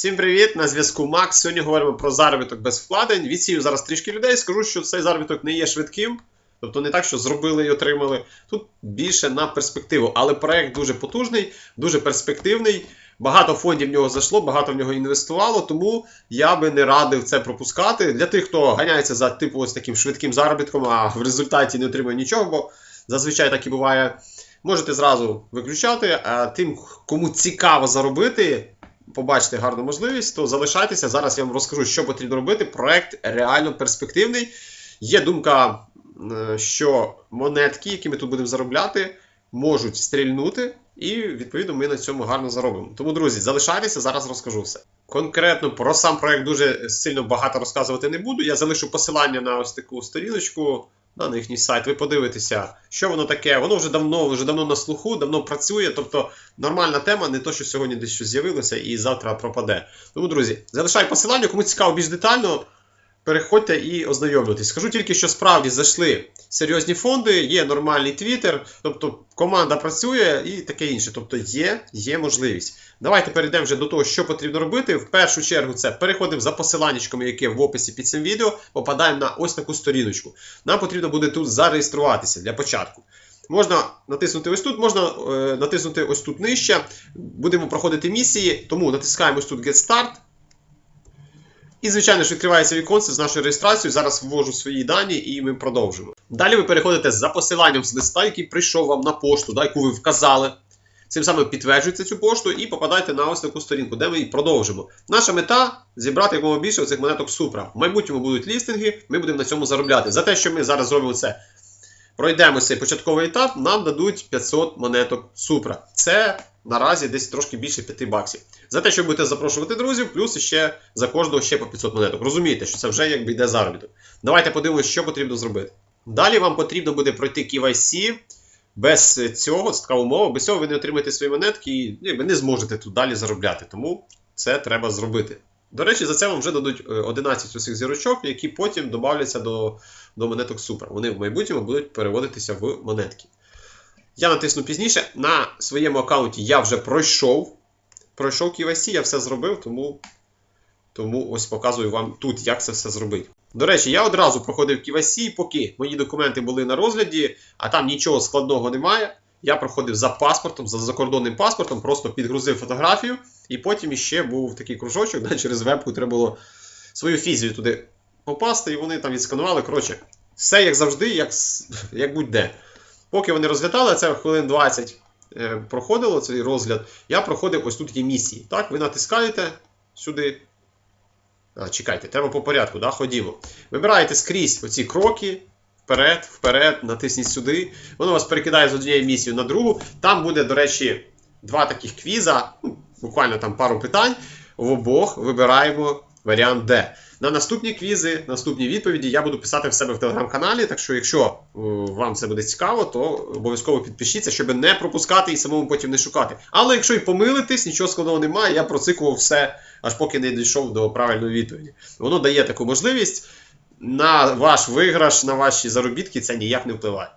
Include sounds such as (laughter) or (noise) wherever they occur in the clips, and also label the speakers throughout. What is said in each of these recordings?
Speaker 1: Всім привіт! На зв'язку Макс. Сьогодні говоримо про заробіток без вкладень. Відсію зараз трішки людей. Скажу, що цей заробіток не є швидким. Тобто не так, що зробили і отримали. Тут більше на перспективу. Але проект дуже потужний, дуже перспективний. Багато фондів в нього зайшло, багато в нього інвестувало, тому я би не радив це пропускати. Для тих, хто ганяється за типу ось таким швидким заробітком, а в результаті не отримує нічого, бо зазвичай так і буває. Можете зразу виключати. А тим, кому цікаво заробити, побачите гарну можливість, то залишайтеся. Зараз я вам розкажу, що потрібно робити. Проект реально перспективний. Є думка, е, що монетки, які ми тут будемо заробляти, можуть стрільнути, і відповідно ми на цьому гарно заробимо. Тому, друзі, залишайтеся, зараз розкажу все. Конкретно про сам проект дуже сильно багато розказувати не буду. Я залишу посилання на ось таку сторіночку. На їхній сайт, ви подивитеся, що воно таке. Воно вже давно вже давно на слуху, давно працює. Тобто нормальна тема, не то, що сьогодні десь щось з'явилося і завтра пропаде. Тому, друзі, залишаю посилання, кому цікаво більш детально. Переходьте і ознайомлюйтесь. Скажу тільки, що справді зайшли серйозні фонди, є нормальний твіттер, тобто команда працює і таке інше. Тобто є, є можливість. Давайте перейдемо вже до того, що потрібно робити. В першу чергу це переходимо за посиланнячком, яке в описі під цим відео, попадаємо на ось таку сторіночку. Нам потрібно буде тут зареєструватися для початку. Можна натиснути ось тут, можна е, натиснути ось тут нижче. Будемо проходити місії, тому натискаємо ось тут Get Start. І, звичайно ж, відкривається віконце з нашою реєстрацією. Зараз ввожу свої дані і ми продовжимо. Далі ви переходите за посиланням з листа, який прийшов вам на пошту, да, яку ви вказали. Цим самим підтверджуєте цю пошту і попадаєте на ось таку сторінку, де ми її продовжимо. Наша мета зібрати якомога більше оцих монеток Супра. В майбутньому будуть лістинги, ми будемо на цьому заробляти. За те, що ми зараз зробимо це, пройдемо цей початковий етап, нам дадуть 500 монеток Супра. Це наразі десь трошки більше 5 баксів. За те, що будете запрошувати друзів, плюс ще за кожного ще по 500 монеток. Розумієте, що це вже якби йде заробіток. Давайте подивимося, що потрібно зробити. Далі вам потрібно буде пройти KYC. Без цього, це така умова, без цього ви не отримаєте свої монетки і ви не зможете тут далі заробляти. Тому це треба зробити. До речі, за це вам вже дадуть 11 усіх зірочок, які потім додавляться до, до монеток Супер. Вони в майбутньому будуть переводитися в монетки. Я натисну пізніше. На своєму аккаунті я вже пройшов. Пройшов KYC, я все зробив, тому тому ось показую вам тут, як це все зробити. До речі, я одразу проходив KYC, поки мої документи були на розгляді, а там нічого складного немає. Я проходив за паспортом, за закордонним паспортом, просто підгрузив фотографію, і потім іще був такий кружочок, (laughs) де через вебку треба було свою фізію туди попасти, і вони там відсканували. Коротше, все як завжди, як (laughs) як будь-де. Поки вони розглядали, це хвилин 20 е, проходило цей розгляд, я проходив ось тут є місії. Так, ви натискаєте сюди. А, Чекайте, треба по порядку, да? ходімо. Вибираєте скрізь оці кроки. Вперед, вперед, натисніть сюди. Воно вас перекидає з однієї місії на другу. Там буде, до речі, два таких квіза, ну, буквально там пару питань. В обох вибираємо варіант Д. На наступні квізи, наступні відповіді я буду писати в себе в телеграм-каналі. Так що, якщо вам це буде цікаво, то обов'язково підпишіться, щоб не пропускати і самому потім не шукати. Але якщо і помилитись, нічого складного немає, я процикував все, аж поки не дійшов до правильної відповіді. Воно дає таку можливість. На ваш виграш, на ваші заробітки це ніяк не впливає.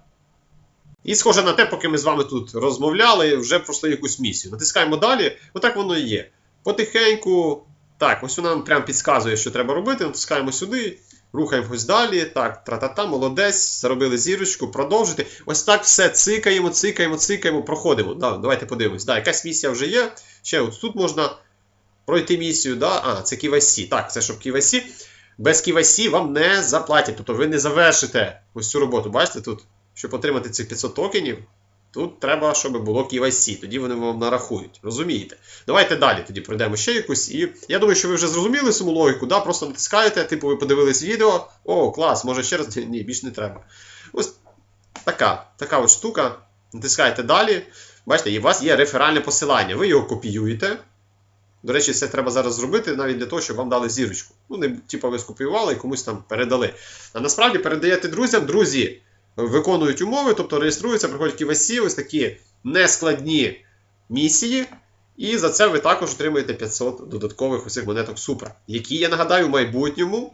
Speaker 1: І схоже на те, поки ми з вами тут розмовляли, вже пройшли якусь місію. Натискаємо далі, отак воно і є. Потихеньку. Так, ось вона нам прямо підказує, що треба робити. Натискаємо сюди, рухаємось далі. Так, тра-та-та, молодець, заробили зірочку, продовжити. Ось так все цикаємо, цикаємо, цикаємо, проходимо. Да, Давайте подивимось. Да, Якась місія вже є. Ще от тут можна пройти місію. Да? А, це KYC. Так, це щоб KYC. Без KYC вам не заплатять. Тобто ви не завершите ось цю роботу. Бачите, тут, щоб отримати цих 500 токенів. Тут треба, щоб було KYC, тоді вони вам нарахують. Розумієте? Давайте далі тоді пройдемо ще якусь. І я думаю, що ви вже зрозуміли саму логіку, да? просто натискаєте, типу, ви подивились відео. О, клас, може ще раз. Ні, більш не треба. Ось така така ось штука. Натискаєте далі. Бачите, і у вас є реферальне посилання. Ви його копіюєте. До речі, це треба зараз зробити навіть для того, щоб вам дали зірочку. Ну, не типу, ви скопіювали і комусь там передали. А насправді передаєте друзям, друзі виконують умови, тобто реєструються, проходять KYC, ось такі нескладні місії. І за це ви також отримуєте 500 додаткових усіх монеток Супер, які, я нагадаю, в майбутньому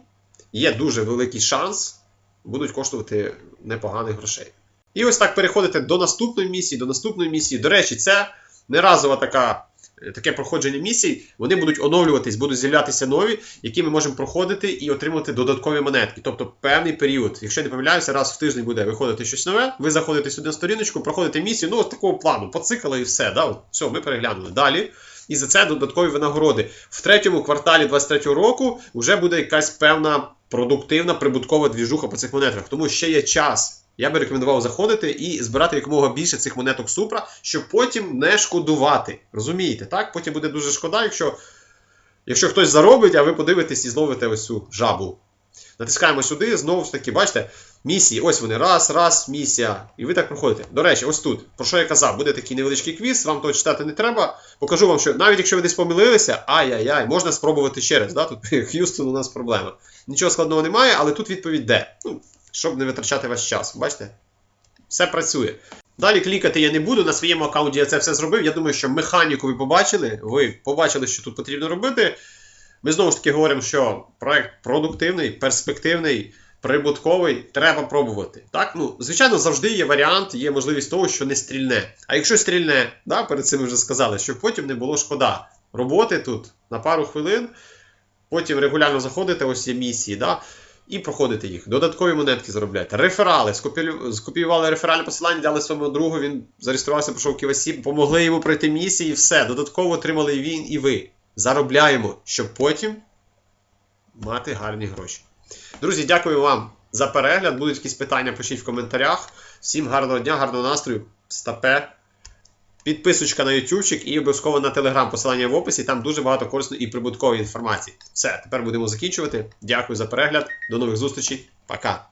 Speaker 1: є дуже великий шанс, будуть коштувати непоганих грошей. І ось так переходите до наступної місії, до наступної місії. До речі, це не разова така таке проходження місій, вони будуть оновлюватись, будуть з'являтися нові, які ми можемо проходити і отримувати додаткові монетки. Тобто певний період. Якщо не помиляюся, раз в тиждень буде виходити щось нове. Ви заходите сюди на сторіночку, проходите місію, ну от такого плану, поцикали і все. Да? От, все, ми переглянули. Далі. І за це додаткові винагороди. В третьому кварталі 23-го року вже буде якась певна продуктивна прибуткова двіжуха по цих монетах. Тому ще є час. Я би рекомендував заходити і збирати якомога більше цих монеток Супра, щоб потім не шкодувати. Розумієте, так? Потім буде дуже шкода, якщо, якщо хтось заробить, а ви подивитесь і зловите ось цю жабу. Натискаємо сюди, знову ж таки, бачите, місії. Ось вони. Раз, раз, місія. І ви так проходите. До речі, ось тут. Про що я казав, буде такий невеличкий квіз, вам того читати не треба. Покажу вам, що навіть якщо ви десь помилилися, ай-яй-яй, можна спробувати ще раз. Да? Тут (laughs) Х'юстон у нас проблема. Нічого складного немає, але тут відповідь де. Ну, щоб не витрачати ваш час. Бачите? Все працює. Далі клікати я не буду. На своєму аккаунті я це все зробив. Я думаю, що механіку ви побачили. Ви побачили, що тут потрібно робити. Ми знову ж таки говоримо, що проект продуктивний, перспективний, прибутковий, треба пробувати. Так, ну, звичайно, завжди є варіант, є можливість того, що не стрільне. А якщо стрільне, да, перед цим ми вже сказали, щоб потім не було шкода. Роботи тут на пару хвилин, потім регулярно заходите, ось є місії, да, і проходите їх. Додаткові монетки заробляєте. Реферали. Скопію- Скопіювали реферальне посилання, дали своєму другу, він зареєструвався, пройшов ківасі, помогли йому пройти місії, і все. Додатково отримали він і ви. Заробляємо, щоб потім мати гарні гроші. Друзі, дякую вам за перегляд. Будуть якісь питання, пишіть в коментарях. Всім гарного дня, гарного настрою. Стапе. Підписочка на ютубчик і обов'язково на телеграм, посилання в описі. Там дуже багато корисної і прибуткової інформації. Все, тепер будемо закінчувати. Дякую за перегляд. До нових зустрічей. Пока.